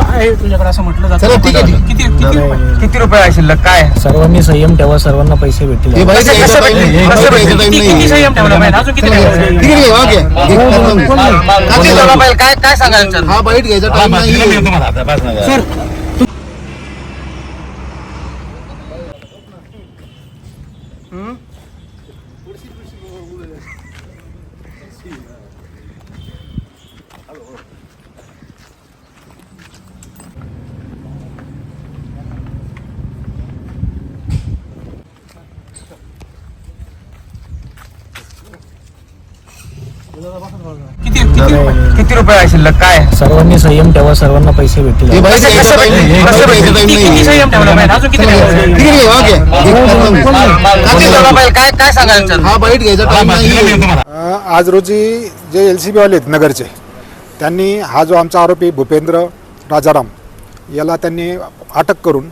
आहे तुझ्याकडे असं म्हटलं जातं चला, ठीक आहे, ठीक आहे. किती किती रुपये? किती रुपये आहे शिल्लक काय सर्वांनी संयम ठेवा सर्वांना पैसे भेटतील हे बाई कसं- घ्यायचा कसं time नाही. भेटेल? हे कसं घ्यायचा भेटेल? time किती किती नाही. संयम ठेवला पाहिजे अजून किती ठीक आहे, ठेवायचं? ठीक आहे, ओके. किती ठेवला पाहिजे? काय काय सांगायचं हा बाईट घ्यायचा टाइम नाही सर किती किती रुपये? किती रुपये आहे शिल्लक काय सर्वांनी संयम ठेवा सर्वांना पैसे भेटतील हे बाईट कसं- घ्यायचा कसं time भेटेल? नाही. कसं हे भेटेल? घ्यायचा time किती नाही. किती संयम ठेवला पाहिजे अजून किती ठेवायचं? ठीक आहे, ओके. किती ठेवला पाहिजे? काय काय सांगायचं हा बाईट घ्यायचा टाइम नाही अ, आज रोजी जे एल सी बीवाले आहेत नगरचे त्यांनी हा जो आमचा आरोपी भूपेंद्र राजाराम याला त्यांनी अटक करून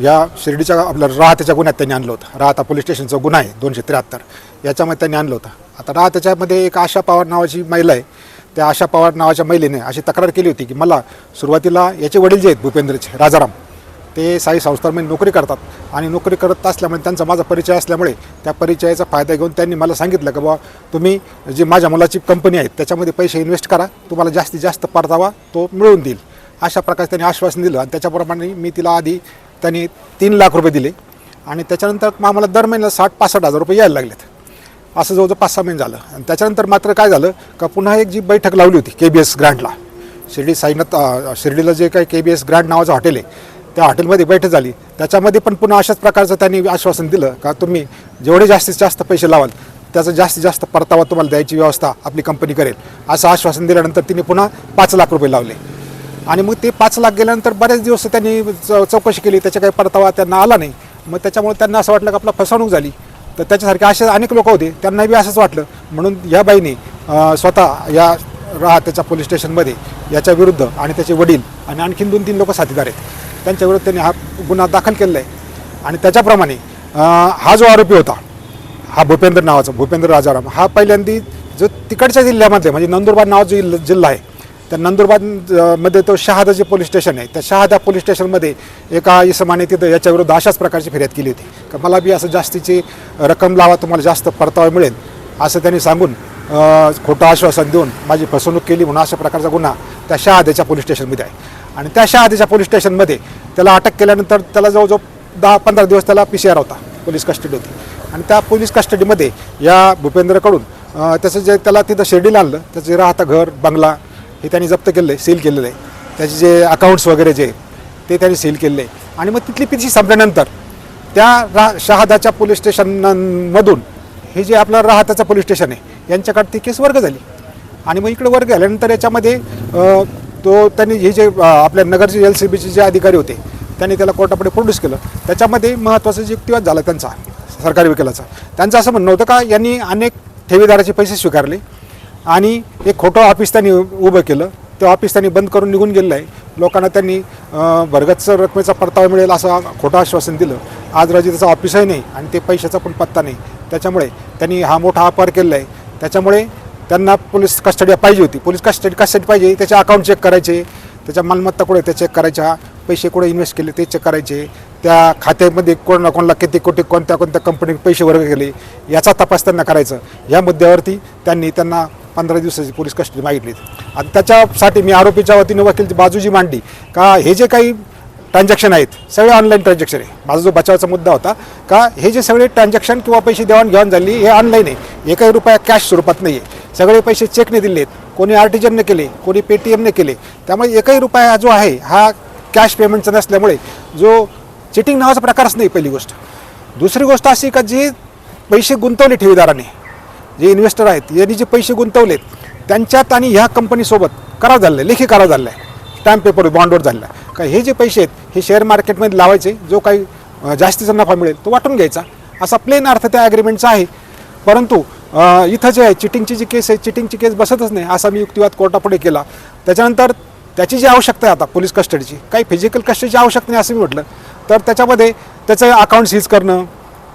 या शिर्डीच्या आपल्या राहत्याच्या गुन्ह्यात त्यांनी आणलं होतं. राहता पोलीस स्टेशनचा गुन्हा आहे दोनशे त्र्याहत्तर. याच्यामध्ये त्यांनी आणलं होतं. आता राहत्याच्यामध्ये एक आशा पवार नावाची महिला आहे. त्या आशा पवार नावाच्या महिलेने अशी तक्रार केली होती की मला सुरुवातीला याचे वडील जे आहेत भूपेंद्रचे राजाराम ते साई संस्थांमध्ये नोकरी करतात. आणि नोकरी करत असल्यामुळे त्यांचा माझा परिचय असल्यामुळे त्या परिचयाचा फायदा घेऊन त्यांनी मला सांगितलं की बाबा तुम्ही जी माझ्या मुलाची कंपनी आहे त्याच्यामध्ये पैसे इन्व्हेस्ट करा. तुम्हाला जास्तीत जास्त परतावा तो मिळवून देईल. अशा प्रकारे त्यांनी आश्वासन दिलं आणि त्याच्याप्रमाणे मी तिला आधी त्यांनी तीन लाख रुपये दिले आणि त्याच्यानंतर मग आम्हाला दर महिन्याला साठ पासष्ट हजार रुपये यायला लागलेत. असं जवळजवळ पाच सहा महिने झालं. आणि त्याच्यानंतर मात्र काय झालं का पुन्हा एक जी बैठक लावली होती के बी एस ग्रँडला शिर्डी साईनाथ शिर्डीला जे काही के बी एस ग्रँड नावाचं हॉटेल आहे त्या हॉटेलमध्ये बैठक झाली. त्याच्यामध्ये पण पुन्हा अशाच प्रकारचं त्यांनी आश्वासन दिलं का तुम्ही जेवढे जास्तीत जास्त पैसे लावाल त्याचा जास्तीत जास्त परतावा तुम्हाला द्यायची व्यवस्था आपली कंपनी करेल. असं आश्वासन दिल्यानंतर तिने पुन्हा पाच लाख रुपये लावले. आणि मग ते पाच लाख गेल्यानंतर बरेच दिवस त्यांनी चौकशी केली त्याचा काही परतावा त्यांना आला नाही. मग त्याच्यामुळे त्यांना असं वाटलं की आपला फसवणूक झाली. तर त्याच्यासारखे असे अनेक लोक होते त्यांना बी असंच वाटलं. म्हणून या बाईने स्वतः या राहत्याच्या पोलीस स्टेशनमध्ये याच्या विरुद्ध आणि त्याचे वडील आणि आणखीन दोन तीन लोक साथीदार आहेत. त्यांच्याविरुद्ध त्यांनी हा गुन्हा दाखल केलेला आहे. आणि त्याच्याप्रमाणे हा जो आरोपी होता हा भूपेंद्र नावाचा भूपेंद्र राजाराम हा पहिल्यांदी जो तिकडच्या जिल्ह्यामध्ये म्हणजे नंदुरबार नावाचा जो जिल्हा आहे त्या नंदुरबारमध्ये तो शहादा जे पोलीस स्टेशन आहे त्या शहादा पोलीस स्टेशनमध्ये एका इसमाने तिथं याच्याविरुद्ध अशाच प्रकारची फिर्याद केली होती. का मला बी असं जास्तीची रक्कम लावा तुम्हाला जास्त परतावा मिळेल असं त्यांनी सांगून खोटं आश्वासन देऊन माझी फसवणूक केली म्हणून अशा प्रकारचा गुन्हा त्या शहादेच्या पोलीस स्टेशनमध्ये आहे. आणि त्या शहादेच्या पोलीस स्टेशनमध्ये त्याला अटक केल्यानंतर त्याला जवळजवळ दहा पंधरा दिवस त्याला पी सी आर होता पोलीस कस्टडी होती. आणि त्या पोलीस कस्टडीमध्ये या भूपेंद्रकडून त्याचं जे त्याला तिथं शेड्यूल आणलं त्याचे राहता घर बंगला हे त्यांनी जप्त केलेलं आहे सील केलेलं आहे. त्याचे जे अकाउंट्स वगैरे जे ते त्यांनी सील केलेले आहे. आणि मग तिथली पिची संपल्यानंतर त्या रा शहादाच्या पोलीस स्टेशनमधून हे जे आपलं राहताचं पोलीस स्टेशन आहे यांच्याकडे ती केस वर्ग झाली. आणि मग इकडे वर्ग झाल्यानंतर याच्यामध्ये तो त्यांनी हे जे आपल्या नगरचे एल सी बीचे जे अधिकारी होते त्यांनी त्याला कोर्टापुढे प्रोड्यूस केलं. त्याच्यामध्ये महत्त्वाचा जे युक्तिवाद झाला त्यांचा सरकारी वकिलाचा. त्यांचं असं म्हणणं होतं का यांनी अनेक ठेवीदाराचे पैसे स्वीकारले आणि एक खोटं ऑफिस त्यांनी उभं केलं. ते ऑफिस त्यांनी बंद करून निघून गेलेलं आहे. लोकांना त्यांनी अ, रकमेचा परतावा मिळेल असं खोटं आश्वासन दिलं. आज राजी त्याचा ऑफिसही नाही आणि ते पैशाचा पण पत्ता नाही. त्याच्यामुळे त्यांनी हा मोठा अपहार केलेला आहे. त्याच्यामुळे त्यांना पोलीस कस्टडी पाहिजे होती. पोलीस कस्टडी कस्टडी पाहिजे. त्याचे अकाउंट चेक करायचे. त्याच्या मालमत्ता कुठे त्या चेक करायच्या पैसे कुठे इन्व्हेस्ट केले ते चेक करायचे. त्या खात्यामध्ये कोणा कोणाला किती कोटी कोणत्या कोणत्या कंपनीत पैसे वर्ग केले याचा तपास त्यांना करायचं. या मुद्द्यावरती त्यांनी त्यांना पंधरा दिवसाची पोलीस कस्टडी मागितली. आणि त्याच्यासाठी मी आरोपीच्या वतीने वकील बाजू जी मांडली. का हे जे काही ट्रान्झॅक्शन आहेत. सगळे ऑनलाईन ट्रान्झॅक्शन आहे. माझा जो बचावाचा मुद्दा होता का हे जे सगळे ट्रान्झॅक्शन किंवा पैसे देवाणघेवाण झाली हे ऑनलाईन आहे. एकही रुपया कॅश स्वरूपात नाही आहे सगळे पैसे चेकने दिले आहेत कोणी आर टी जनने केले कोणी पेटीएमने केले. त्यामुळे एकही रुपया जो आहे हा कॅश पेमेंटचा नसल्यामुळे जो चिटिंग नावाचा प्रकारच नाही पहिली गोष्ट. दुसरी गोष्ट अशी का जी पैसे गुंतवले ठेवीदाराने जे इन्व्हेस्टर आहेत यांनी जे पैसे गुंतवलेत त्यांच्यात आणि ह्या कंपनीसोबत करार झालेला आहे. लेखी करार झालेला आहे. स्टॅम्प पेपर बॉन्डवर झालेला आहे. का हे जे पैसे आहेत हे शेअर मार्केटमध्ये लावायचे जो काही जास्तीचा नफा मिळेल तो वाटून घ्यायचा. असा प्लेन अर्थ त्या ॲग्रीमेंटचा आहे. परंतु इथं जे आहे चिटिंगची जी केस आहे चिटिंगची केस बसतच नाही असा मी युक्तिवाद कोर्टापुढे केला. त्याच्यानंतर त्याची जी आवश्यकता आहे आता पोलीस कस्टडीची काही फिजिकल कस्टडीची आवश्यकता नाही असं मी म्हटलं. तर त्याच्यामध्ये त्याचं अकाउंट सीज करणं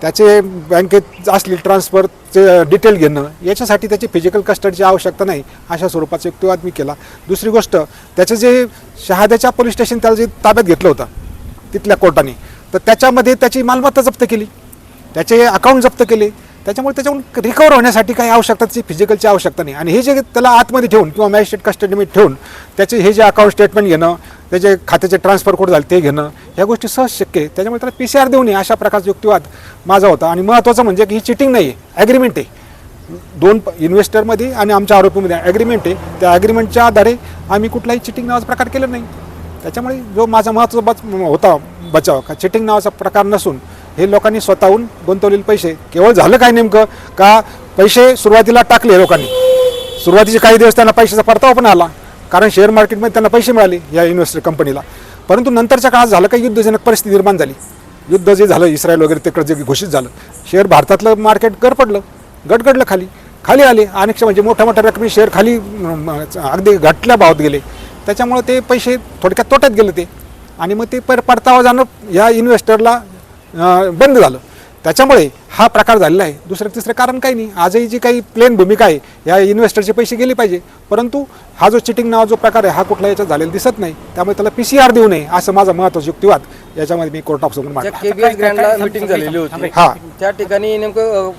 त्याचे बँकेत असली ट्रान्सफरचे डिटेल घेणं याच्यासाठी त्याची फिजिकल कस्टडीची आवश्यकता नाही अशा स्वरूपाचा युक्तिवाद मी केला. दुसरी गोष्ट त्याचं जे शहाद्याच्या पोलीस स्टेशन त्याला जे ताब्यात घेतलं होतं तिथल्या कोर्टाने तर त्याच्यामध्ये त्याची मालमत्ता जप्त केली. त्याचे अकाउंट जप्त केले. त्याच्यामुळे त्याच्याहून रिकवर होण्यासाठी काही आवश्यकता त्याची फिजिकलची आवश्यकता नाही. आणि हे जे त्याला आतमध्ये ठेवून किंवा मॅजिस्ट्रेट कस्टडीमध्ये ठेवून त्याचे हे जे अकाउंट स्टेटमेंट घेणं त्याचे खात्याचे ट्रान्सफर कोड झाले ते घेणं ह्या गोष्टी सहज शक्य आहे. त्याच्यामुळे त्याला पी सी आर देऊ नये अशा प्रकारचा युक्तिवाद माझा होता. आणि महत्त्वाचं म्हणजे की ही चिटिंग नाही आहे. ॲग्रीमेंट आहे दोन इन्व्हेस्टरमध्ये आणि आमच्या आरोपीमध्ये ॲग्रीमेंट आहे. त्या ॲग्रीमेंटच्या आधारे आम्ही कुठलाही चिटिंग नावाचा प्रकार केला नाही. त्याच्यामुळे जो माझा महत्त्वाचा बच होता बचाव का चिटिंग नावाचा प्रकार नसून हे लोकांनी स्वतःहून गुंतवलेले पैसे केवळ झालं काय नेमकं? का पैसे सुरुवातीला टाकले लोकांनी? सुरुवातीचे काही दिवस त्यांना पैशाचा परतावा पण आला. कारण शेअर मार्केटमध्ये त्यांना पैसे मिळाले या इन्व्हेस्टर कंपनीला परंतु नंतरच्या काळात झालं काही युद्धजनक परिस्थिती निर्माण झाली. युद्ध जे झालं इस्रायल वगैरे तिकडे जे घोषित झालं शेअर भारतातलं मार्केट गडपडलं पडलं गडगडलं खाली. खाली आले अनेक म्हणजे मोठ्या मोठ्या रकमी शेअर खाली अगदी घटल्या भावात गेले. त्याच्यामुळे ते पैसे थोडक्यात तोट्यात गेले ते. आणि मग ते पर परतावा जाणं ह्या इन्व्हेस्टरला बंद झालं. त्याच्यामुळे हा प्रकार झालेला आहे. दुसरं तिसरं कारण काही नाही. आजही जी काही प्लेन भूमिका आहे या इन्व्हेस्टरचे पैसे गेले पाहिजे. परंतु हा जो चिटिंग नावा जो प्रकार आहे हा कुठला याच्यात झालेला दिसत नाही. त्यामुळे त्याला पी सी आर देऊ नये असं माझा महत्त्वाचा युक्तिवाद. याच्यामध्ये मी कोर्ट ऑफ समोर मांडला केबीएस ग्रँडला मिटिंग झालेली होती. हा. त्या ठिकाणी नेमकं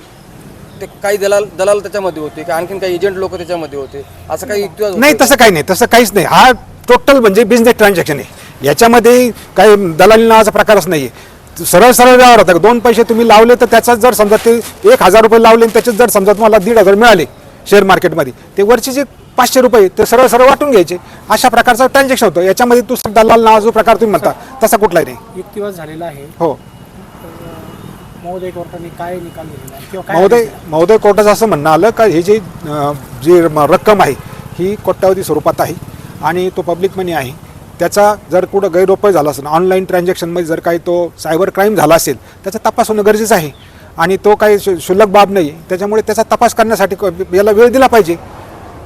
ते काही दलाल दलाल त्याच्यामध्ये होते की? आणखीन काही एजंट लोक त्याच्यामध्ये होते? असं काही युक्तिवाद नाही? तसं काही नाही. तसं काहीच नाही. हा टोटल म्हणजे बिझनेस ट्रान्झॅक्शन आहे. याच्यामध्ये काही दलाली नावाचा प्रकारच नाही आहे सरळ सरळ व्यवहार होता. दोन पैसे तुम्ही लावले तर त्याच्यात जर समजा ते एक हजार रुपये लावले आणि त्याच्यात जर समजा तुम्हाला दीड हजार मिळाले शेअर मार्केटमध्ये ते वरचे जे पाचशे रुपये ते सरळ सरळ वाटून घ्यायचे. अशा प्रकारचं ट्रान्झॅक्शन होतं. याच्यामध्ये दुसरा दलाल नावा जो प्रकार तुम्ही म्हणता तसा कुठलाही नाही. युक्तिवाद झालेला आहे. हो. महोदय कोर्टाने काय निकाल दिलेला आहे? किंवा काय महोदय महोदय कोर्टाचं असं म्हणणं आलं का हे जे जी रक्कम आहे ही कोट्यावधी स्वरूपात आहे आणि तो पब्लिक मनी आहे. त्याचा जर कुठं गैररोपय झाला असेल ऑनलाईन ट्रान्झॅक्शनमध्ये जर काही तो सायबर क्राईम झाला असेल त्याचा तपास होणं गरजेचं आहे. आणि तो काही शु- क्षुल्लक बाब नाही त्याच्यामुळे त्याचा तपास करण्यासाठी याला वेळ दिला पाहिजे.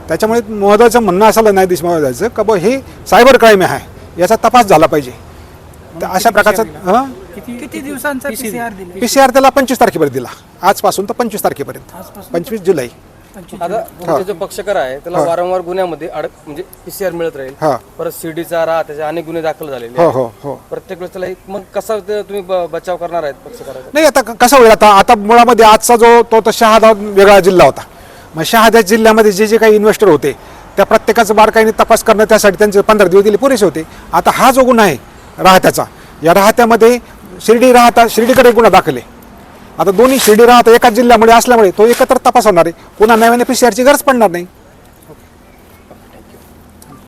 त्याच्यामुळे महोदयाचं म्हणणं असं न्यायाधीश महोदयाचं का बुवा हे सायबर क्राईम आहे. याचा तपास झाला पाहिजे. तर अशा प्रकारचा हां? किती दिवसांचा पीसीआर दिले? पी सी आर त्याला पंचवीस तारखेपर्यंत दिला. आजपासून तर पंचवीस तारखेपर्यंत. पंचवीस जुलै. आता तुमचे जो पक्षकार आहे त्याला वारंवार गुन्ह्यामध्ये अडक म्हणजे पीसीआर मिळत राहील. हा. परत सीडीचा राहा त्याचे अनेक गुन्हे दाखल झालेले हो आहेत. हो हो. प्रत्येक वेळेस त्याला एक- मग कसा ते तुम्ही ब- बचाव करणार आहेत पक्षकाराचा? नाही आता क- कसं होईल आता? आता मुळामध्ये आजचा जो तो तर शहादा वेगळा जिल्हा होता. मग शहादा जिल्ह्यामध्ये जे जे काही इन्व्हेस्टर होते त्या प्रत्येकाचं बारकाईने तपास करणं त्यासाठी त्यांचे पंधरा दिवस दिले पुरेसे होते. आता हा जो गुन्हा आहे राहत्याचा या राहत्यामध्ये शिर्डी राहता शिर्डीकडे गुन्हा दाखल आहे. आता दोन्ही शिर्डी राहता एकाच जिल्ह्यामध्ये असल्यामुळे तो एकत्र तपास होणार आहे. पुन्हा नव्याने पी सी आरची गरज पडणार नाही.